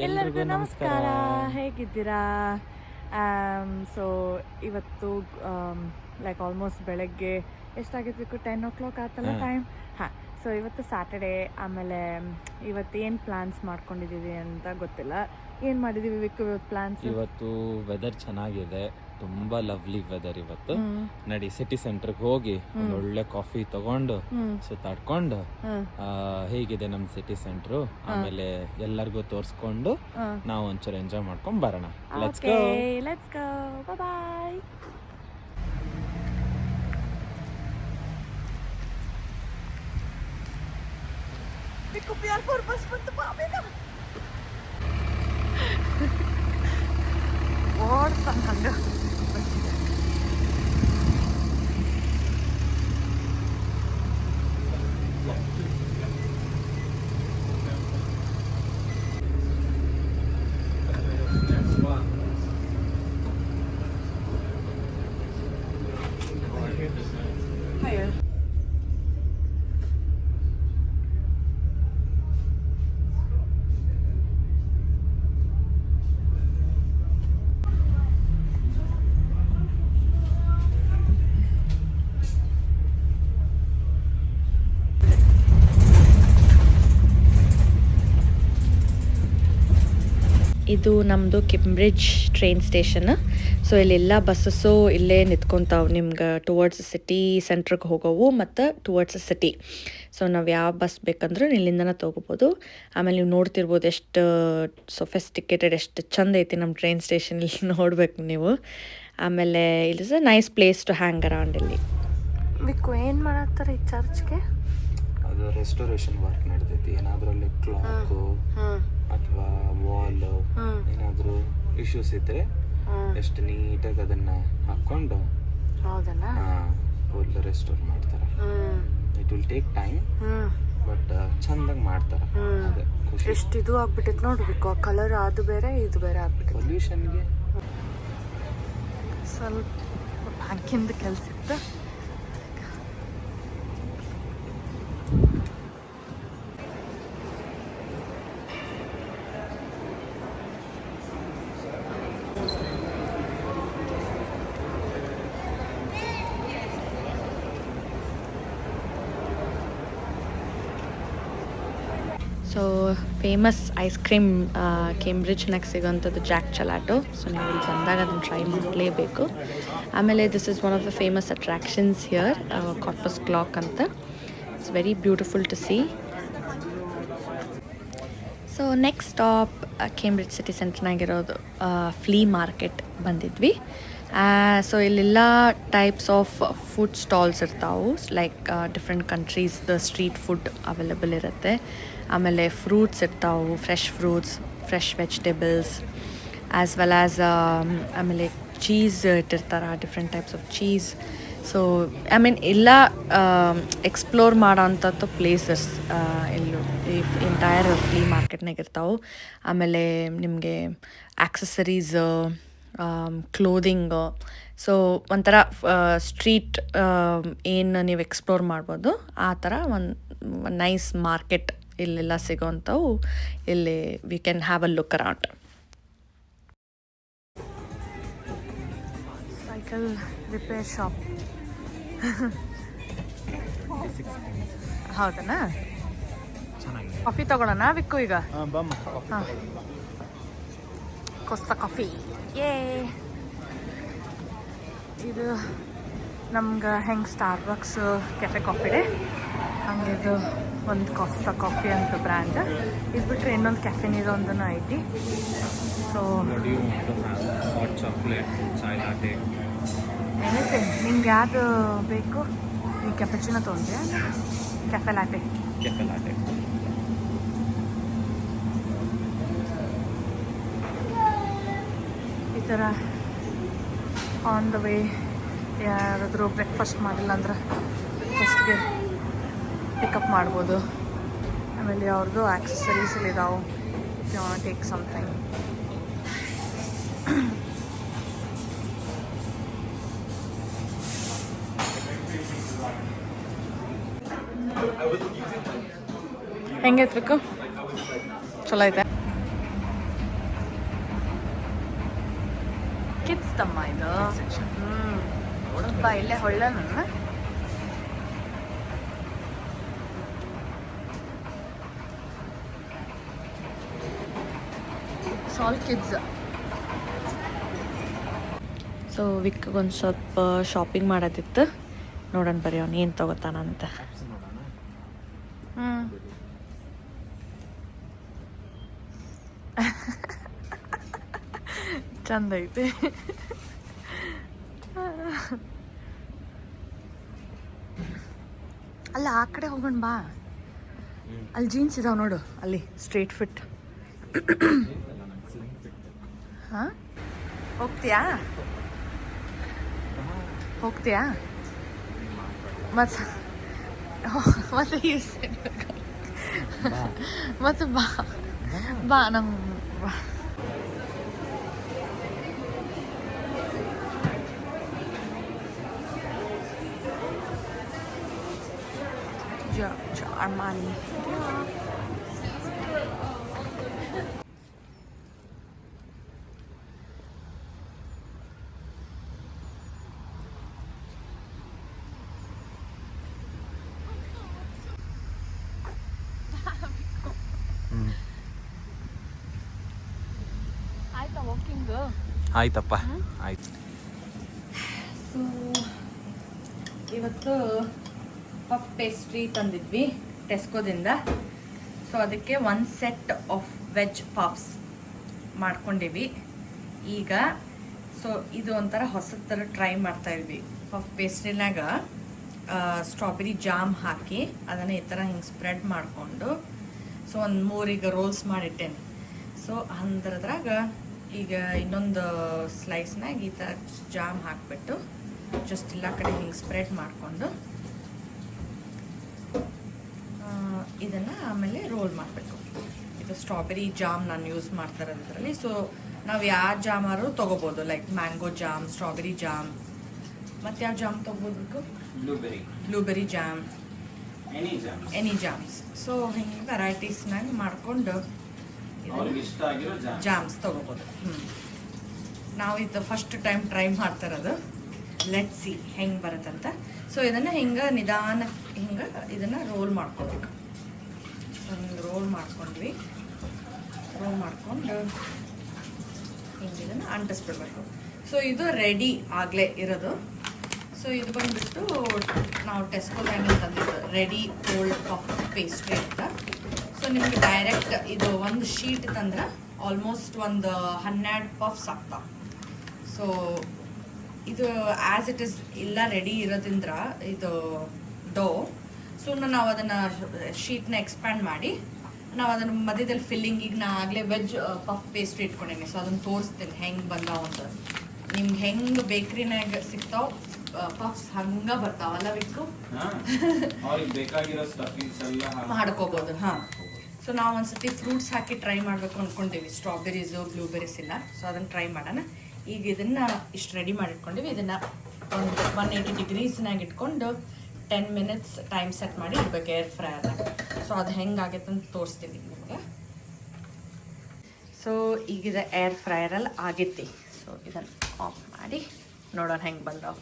ಎಲ್ಲರಿಗೂ ನಮಸ್ಕಾರ. ಹೇಗಿದ್ದೀರಾ? ಸೊ ಇವತ್ತು ಲೈಕ್ ಆಲ್ಮೋಸ್ಟ್ ಬೆಳಗ್ಗೆ ಎಷ್ಟಾಗಿರ್ಬೇಕು ಟೆನ್ ಓ ಕ್ಲಾಕ್ ಆತಲ್ಲ ಟೈಮ್ ಹಾಂ ಸೊ ಇವತ್ತು ಸ್ಯಾಟರ್ಡೇ ಆಮೇಲೆ ಇವತ್ತು ಏನು ಪ್ಲ್ಯಾನ್ಸ್ ಮಾಡ್ಕೊಂಡಿದ್ದೀವಿ ಅಂತ ಗೊತ್ತಿಲ್ಲ. ಏನು ಮಾಡಿದ್ದೀವಿ ವಿಕ್ ಇವತ್ತು ಪ್ಲ್ಯಾನ್ಸ್ ಇವತ್ತು ವೆದರ್ ಚೆನ್ನಾಗಿದೆ. ತುಂಬಾ ಲವ್ಲಿ ವೆದರ್ ಇವತ್ತು. ನಡಿ ಸಿಟಿ ಸೆಂಟರ್ಗೆ ಹೋಗಿ ಒಂದು ಒಳ್ಳೆ ಕಾಫಿ ತಗೊಂಡು ಸುತ್ತಾಡ್ಕೊಂಡು ಹೇಗಿದೆ ನಮ್ ಸಿಟಿ ಸೆಂಟರ್ ಆಮೇಲೆ ಎಲ್ಲರಿಗೂ ತೋರಿಸ್ಕೊಂಡು ನಾವು ಒಂಚೂರು ಎಂಜಾಯ್ ಮಾಡ್ಕೊಂಡ್ ಬರೋಣ. Let's go let's go bye ಬಿಕ್ಕು P R four bus ಬಂತು ಬಾ ಇದು ನಮ್ಮದು ಕೆಂಬ್ರಿಡ್ಜ್ ಟ್ರೈನ್ ಸ್ಟೇಷನ್ ಸೊ ಇಲ್ಲೆಲ್ಲ ಬಸ್ಸಸ್ಸು ಇಲ್ಲೇ ನಿಂತ್ಕೊತಾವೆ. ನಿಮ್ಗೆ ಟುವರ್ಡ್ಸ್ ಸಿಟಿ ಸೆಂಟ್ರಿಗೆ ಹೋಗೋವು ಮತ್ತು ಟುವರ್ಡ್ಸ್ ಸಿಟಿ ಸೊ ನಾವು ಯಾವ ಬಸ್ ಬೇಕಂದ್ರೂ ಇಲ್ಲಿಂದನೇ ತೊಗೋಬೋದು. ಆಮೇಲೆ ನೀವು ನೋಡ್ತಿರ್ಬೋದು ಎಷ್ಟು ಸೊಫೆಸ್ಟಿಕೇಟೆಡ್ ಎಷ್ಟು ಚಂದ ಐತಿ ನಮ್ಮ ಟ್ರೈನ್ ಸ್ಟೇಷನ್ ಇಲ್ಲಿ ನೋಡಬೇಕು ನೀವು. ಆಮೇಲೆ it a nice place to hang around ಇಲ್ಲಿ. ಏನು ಮಾಡತ್ತಾರೆ ಈ ಚರ್ಚ್ಗೆ ಅದು ರೆಸ್ಟೋರೇಷನ್ ವರ್ಕ್ ನಡೆದೈತಿ. ಏನಾದ್ರೂ ಅಲ್ಲಿ ಕ್ಲಾಕ್ ಅಥವಾ ವಾಲ್ ಏನಾದರೂ ಇಶ್ಯೂಸ್ ಇದ್ರೆ ಎಷ್ಟ್ ನೀಟಾಗಿ ಅದನ್ನ ಹಾಕೊಂಡು ಹೌದಲ್ಲ? ಫುಲ್ ರೆಸ್ಟೋರ್ ಮಾಡ್ತಾರೆ. It will take time but ಚಂದಾಗಿ ಮಾಡ್ತಾರೆ. ಹ್ಮ್. ಅದೇ ಖುಷಿ. ಎಷ್ಟು ಇದು ಆಗ್ಬಿಟ್ಟೈತೆ ನೋಡ್ಬೇಕು ಆ ಕಲರ್ ಅದು ಬೇರೆ ಇದು ಬೇರೆ ಆಗ್ಬಿಟ್ಟು ಪೊಲ್ಯೂಷನ್ಗೆ ಸ್ವಲ್ಪ ಬ್ಯಾಂಕಿಂದ ಕೆಲಸ ಇತ್ತು. ಸೊ ಫೇಮಸ್ ಐಸ್ ಕ್ರೀಮ್ ಕೇಂಬ್ರಿಜ್ನಾಗ ಸಿಗೋಂಥದ್ದು ಜಾಕ್ ಚಲಾಟೋ ಸೊ ನೀವು ಇಲ್ಲಿ ಬಂದಾಗ ಅದನ್ನು ಟ್ರೈ ಮಾಡಲೇಬೇಕು. ಆಮೇಲೆ this is one of the famous attractions here corpus clock ಅಂತ. It's very beautiful to see so next stop Cambridge city ಸೆಂಟ್ರ್ನಾಗಿರೋದು flea market ಬಂದಿದ್ವಿ. ಸೊ ಇಲ್ಲೆಲ್ಲ ಟೈಪ್ಸ್ ಆಫ್ ಫುಡ್ ಸ್ಟಾಲ್ಸ್ ಇರ್ತಾವೆ. ಲೈಕ್ ಡಿಫ್ರೆಂಟ್ ಕಂಟ್ರೀಸ್ದ ಸ್ಟ್ರೀಟ್ ಫುಡ್ ಅವೈಲೇಬಲ್ ಇರುತ್ತೆ. ಆಮೇಲೆ fruits ಇರ್ತಾವೆ fresh fruits fresh vegetables as well as ಆಮೇಲೆ cheese ಇಟ್ಟಿರ್ತಾರೆ different types of cheese so I mean ಎಲ್ಲ ಎಕ್ಸ್ಪ್ಲೋರ್ ಮಾಡೋವಂಥದ್ದು ಪ್ಲೇಸಸ್ ಎಲ್ಲೂ, ಈ ಎಂಟೈರ್ ಫ್ಲೀ ಮಾರ್ಕೆಟ್ನಾಗ ಇರ್ತಾವೆ. ಆಮೇಲೆ ನಿಮಗೆ ಆಕ್ಸಸರೀಸ್ ಕ್ಲೋದಿಂಗ್ ಸೊ ಒಂಥರ ಸ್ಟ್ರೀಟ್ ಏನು ನೀವು ಎಕ್ಸ್ಪ್ಲೋರ್ ಮಾಡ್ಬೋದು, ಆ ಥರ ಒಂದು ನೈಸ್ ಮಾರ್ಕೆಟ್ ಇಲ್ಲೆಲ್ಲ ಸಿಗೋವಂಥವು ಇಲ್ಲಿ we can have a look around cycle repair shop ಹೌದನಾ? ಚೆನ್ನಾಗಿದೆ. ಕಾಫಿ ತಗೊಳ್ಳೋಣ ವಿಕ್ಕು ಈಗ? ಕೊಸ್ತ ಕಾಫಿ ಏ ಇದು ನಮ್ಗೆ ಹೆಂಗೆ Starbucks cafe coffee day ಹಂಗೆ ಇದು ಒಂದು ಕೊಸ್ತ ಕಾಫಿ ಅಂತ ಬ್ರ್ಯಾಂಡ್ ಇದು ಬಿಟ್ಟರೆ ಇನ್ನೊಂದು ಕೆಫೆನ್ ಇರೋ ಒಂದೂ ಐತಿ. ಸೊ ಏನಿದೆ ನಿಮ್ಗೆ ಯಾವುದು ಬೇಕು? ನೀವು ಕೆಫೆಚಿನ ತೊಗೊಂಡ್ರೆ ಕೆಫೆ ಲಾಟೆ ಕೆಫೆ ಲಾಟೆ ಈ ಥರ ಆನ್ ದ ವೇ ಯಾರಾದರೂ ಬ್ರೇಕ್ಫಾಸ್ಟ್ ಮಾಡಿಲ್ಲ ಅಂದ್ರೆ ಫಸ್ಟ್ಗೆ ಪಿಕಪ್ ಮಾಡ್ಬೋದು. ಆಮೇಲೆ ಅವ್ರದ್ದು ಆ್ಯಕ್ಸಸರೀಸ್ ಇದಾವೆ. ಟೇಕ್ ಸಮಥಿಂಗ್ ಹೆಂಗೆ ಐತ್ಬೇಕು ಚಲೋ ಐತೆ. ಕಿಡ್ಸ್ ಇದು. ಹ್ಞೂ ಇಲ್ಲೇ ಹೊಳ್ಳ ನನ್ನ ಸಾಲ್ ಕಿಡ್ಸ್ ಸೊ ವಿಕ್ ಒಂದು ಸ್ವಲ್ಪ ಶಾಪಿಂಗ್ ಮಾಡೋದಿತ್ತು. ನೋಡೋಣ ಬರ್ರಿ ಅವ್ನು ಏನು ತಗೋತಾನಂತ ಹ್ಞೂ ಚಂದ ಐತೆ. ಅಲ್ಲ ಆ ಕಡೆ ಹೋಗೋಣ ಬಾ. ಅಲ್ಲಿ ಜೀನ್ಸ್ ಇದಾವೆ ನೋಡು ಅಲ್ಲಿ ಸ್ಟ್ರೇಟ್ ಫಿಟ್ ಹಾಂ ಹೋಗ್ತೀಯಾ? ಹೋಗ್ತೀಯಾ? ಮತ್ತೆ ಮತ್ತೆ ಯೂಸ್ ಮತ್ತೆ ಬಾ. ಬಾ ನಮ್ಮ ಬಾ. Giorgio Armani. ಆಯ್ತಾ ವಾಕಿಂಗ್ ಆಯ್ತಪ್ಪ. ಆಯ್ತು. ಸೊ ಇವತ್ತು ಪಫ್ ಪೇಸ್ಟ್ರಿ ತಂದಿದ್ವಿ ಟೆಸ್ಕೋದಿಂದ ಸೊ ಅದಕ್ಕೆ one set of veg puffs ಮಾಡ್ಕೊಂಡಿವಿ. ಈಗ ಸೊ ಇದು ಒಂಥರ ಹೊಸ ಥರ ಟ್ರೈ ಮಾಡ್ತಾ ಇದ್ವಿ. ಪಫ್ ಪೇಸ್ಟ್ರಿನಾಗ ಸ್ಟ್ರಾಬೆರಿ ಜಾಮ್ ಹಾಕಿ ಅದನ್ನು ಈ ಥರ ಹಿಂಗೆ ಸ್ಪ್ರೆಡ್ ಮಾಡಿಕೊಂಡು ಸೊ ಒಂದು ಮೂರೀಗ ರೋಲ್ಸ್ ಮಾಡಿಟ್ಟೇನೆ. ಸೊ ಅಂದ್ರದ್ರಾಗ ಈಗ ಇನ್ನೊಂದು ಸ್ಲೈಸ್ನಾಗ ಈ ಥರ ಜಾಮ್ ಹಾಕಿಬಿಟ್ಟು ಜಸ್ಟ್ ಎಲ್ಲ ಕಡೆ ಹಿಂಗೆ ಸ್ಪ್ರೆಡ್ ಮಾಡಿಕೊಂಡು ಇದನ್ನು ಆಮೇಲೆ ರೋಲ್ ಮಾಡಬೇಕು. ಇದು ಸ್ಟ್ರಾಬೆರಿ ಜಾಮ್ ನಾನು ಯೂಸ್ ಮಾಡ್ತಾರೆ ಅದರಲ್ಲಿ ಸೊ ನಾವು ಯಾವ ಜಾಮಾರು ತೊಗೋಬೋದು. Like mango jam strawberry jam. ಮತ್ತು ಯಾವ ಜಾಮ್ ತೊಗೋಬೇಕು blueberry blueberry jam. Any jam any jams so ಹಿಂಗೆ ವೆರೈಟೀಸ್ನಾಗ ಮಾಡಿಕೊಂಡು ಅವ್ರಿಗೆ ಇಷ್ಟ ಆಗಿರೋ ಜಾಮ್ ಜಾಮ್ಸ್ ತಗೋಬೋದು. ಹ್ಞೂ ನಾವು ಇದು ಫಸ್ಟ್ ಟೈಮ್ ಟ್ರೈ ಮಾಡ್ತಾ ಇರೋದು ಲೆಟ್ ಸಿ ಹೆಂಗೆ ಬರುತ್ತಂತ. ಸೊ ಇದನ್ನು ಹಿಂಗೆ ನಿಧಾನ ಹಿಂಗೆ ಇದನ್ನು ರೋಲ್ ಮಾಡ್ಕೊಬೇಕು. ಒಂದು ರೋಲ್ ಮಾಡ್ಕೊಂಡ್ವಿ. ರೋಲ್ ಮಾಡ್ಕೊಂಡು ಹಿಂಗೆ ಇದನ್ನು ಅಂಟಿಸ್ಬಿಡ್ಬೇಕು. ಸೊ ಇದು ರೆಡಿ ಆಗಲೇ ಇರೋದು. ಸೊ ಇದು ಬಂದ್ಬಿಟ್ಟು ನಾವು ಟೆಸ್ಕೋದಾಗ ತಂದಿದ್ದು ರೆಡಿ ಕೋಲ್ಡ್ ಕಾಫಿ ಪೇಸ್ಟ್ರಿ ಅಂತ. ನಿಮಗೆ ಡೈರೆಕ್ಟ್ ಇದು ಒಂದು ಶೀಟ್ ತಂದ್ರೆ ಆಲ್ಮೋಸ್ಟ್ ಒಂದು ಹನ್ನೆರಡು ಪಫ್ಸ್ ಆಗ್ತಾವೆ. ಸೊ ಇದು ಆ್ಯಸ್ ಇಟ್ ಇಸ್ ಇಲ್ಲ ರೆಡಿ ಇರೋದ್ರಿಂದ ಇದು ಡೋ ಸೊ ನಾವು ಅದನ್ನು ಶೀಟ್ನ ಎಕ್ಸ್ಪ್ಯಾಂಡ್ ಮಾಡಿ ನಾವು ಅದನ್ನು ಮಧ್ಯದಲ್ಲಿ ಫಿಲ್ಲಿಂಗ್ ಈಗ ನಾ ಆಗಲೇ ವೆಜ್ ಪಫ್ ಪೇಸ್ಟ್ರಿ ಇಟ್ಕೊಂಡೇನಿ. ಸೊ ಅದನ್ನು ತೋರಿಸ್ತೀನಿ ಹೆಂಗೆ ಬಂದಾವ ಅಂತ. ನಿಮ್ಗೆ ಹೆಂಗೆ ಬೇಕ್ರಿನಾಗ ಸಿಗ್ತಾವ ಪಫ್ಸ್ ಹಂಗೆ ಬರ್ತಾವಲ್ಲ ಬಿಟ್ಟು ಮಾಡ್ಕೋಬೋದು ಹಾಂ. ಸೊ ನಾವು ಒಂದ್ಸತಿ ಫ್ರೂಟ್ಸ್ ಹಾಕಿ ಟ್ರೈ ಮಾಡಬೇಕು ಅಂದ್ಕೊಂಡಿವಿ ಸ್ಟ್ರಾಬೆರೀಸು ಬ್ಲೂಬೆರೀಸ್ ಇಲ್ಲ ಸೊ ಅದನ್ನು ಟ್ರೈ ಮಾಡೋಣ. ಈಗ ಇದನ್ನು ಇಷ್ಟು ರೆಡಿ ಮಾಡಿಟ್ಕೊಂಡಿವಿ. ಇದನ್ನು ಒಂದು ಒನ್ ಏಯ್ಟಿ ಡಿಗ್ರೀಸ್ನಾಗ ಇಟ್ಕೊಂಡು ಟೆನ್ ಮಿನಿಟ್ಸ್ ಟೈಮ್ ಸೆಟ್ ಮಾಡಿ ಇಡ್ಬೇಕು ಏರ್ ಫ್ರೈಯರ್ನಾಗ ಸೊ ಅದು ಹೆಂಗಾಗೈತೆ ಅಂತ ತೋರಿಸ್ತೀನಿ ನಿಮಗೆ. ಸೊ ಈಗಿದ ಏರ್ ಫ್ರೈಯರಲ್ಲಿ ಆಗೈತಿ ಸೊ ಇದನ್ನು ಆಫ್ ಮಾಡಿ ನೋಡೋಣ ಹೆಂಗೆ ಬಂದವು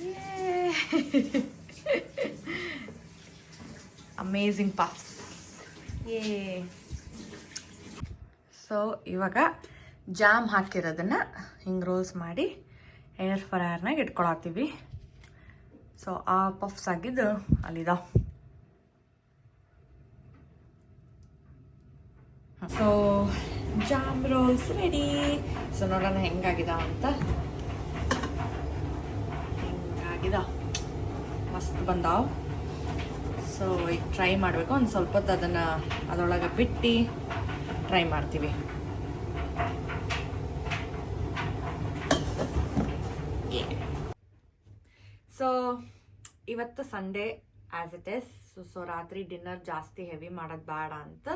ಅಮೇಝಿಂಗ್ ಪಫ್ಸ್ ಏ ಸೊ ಇವಾಗ ಜಾಮ್ ಹಾಕಿರೋದನ್ನು ಹಿಂಗೆ ರೋಲ್ಸ್ ಮಾಡಿ ಏರ್ ಫ್ರೈಯರ್ನಾಗ ಇಟ್ಕೊಳತ್ತೀವಿ. ಸೊ ಆ ಪಫ್ಸ್ ಆಗಿದ್ದು ಅಲ್ಲಿದ. So jam rolls ready so ನೋಡೋಣ ಹೆಂಗಾಗಿದಾವ ಅಂತ. ಹೆಂಗಾಗಿದಾವ ಮಸ್ತ್ ಬಂದಾವ. ಸೊ ಈಗ ಟ್ರೈ ಮಾಡಬೇಕು. ಒಂದು ಸ್ವಲ್ಪ ಹೊತ್ತು ಅದನ್ನು ಅದರೊಳಗೆ ಬಿಟ್ಟು ಟ್ರೈ ಮಾಡ್ತೀವಿ. ಸೊ ಇವತ್ತು Sunday as it is so so ರಾತ್ರಿ ಡಿನ್ನರ್ ಜಾಸ್ತಿ ಹೆವಿ ಮಾಡೋದು ಬೇಡ ಅಂತ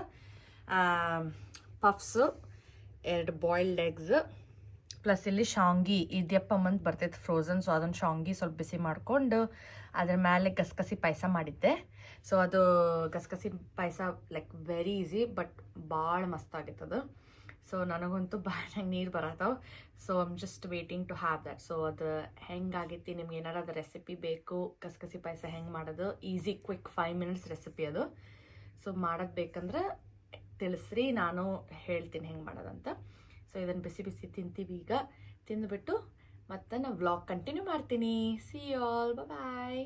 ಪಫ್ಸು ಎರಡು ಬಾಯ್ಲ್ಡ್ ಎಗ್ಸ್ ಪ್ಲಸ್ ಇಲ್ಲಿ ಶಾಂಗಿ ಮಂತ್ ಬರ್ತೈತೆ ಫ್ರೋಝನ್ ಸೊ ಅದನ್ನು ಶಾಂಗಿ ಸ್ವಲ್ಪ ಬಿಸಿ ಮಾಡಿಕೊಂಡು ಅದ್ರ ಮೇಲೆ ಗಸಗಸಿ ಪಾಯಸ ಮಾಡಿದ್ದೆ. ಸೊ ಅದು ಗಸಗಸಿ ಪಾಯಸ ಲೈಕ್ ವೆರಿ ಈಸಿ ಬಟ್ ಭಾಳ ಮಸ್ತ್ ಅದು. ಸೊ ನನಗಂತೂ ಭಾಳ ನೀರು ಬರತ್ತವ so I'm just waiting to have that so ಅದು ಹೆಂಗಾಗೈತಿ ನಿಮ್ಗೆ ಏನಾರು ಅದು ರೆಸಿಪಿ ಬೇಕು, ಗಸಗಸಿ ಪಾಯಸ ಹೆಂಗೆ ಮಾಡೋದು? Easy quick five minutes recipe ಅದು. ಸೊ ಮಾಡೋದು ಬೇಕಂದ್ರೆ ತಿಳಿಸ್ರಿ, ನಾನು ಹೇಳ್ತೀನಿ ಹೆಂಗೆ ಮಾಡೋದಂತ. ಸೊ ಇದನ್ನು ಬಿಸಿ ಬಿಸಿ ತಿಂತೀವಿ ಈಗ. ತಿಂದುಬಿಟ್ಟು ಮತ್ತೆ ನಾನು ವ್ಲಾಗ್ ಕಂಟಿನ್ಯೂ ಮಾಡ್ತೀನಿ ಸಿ ಆಲ್ ಬಾಯ್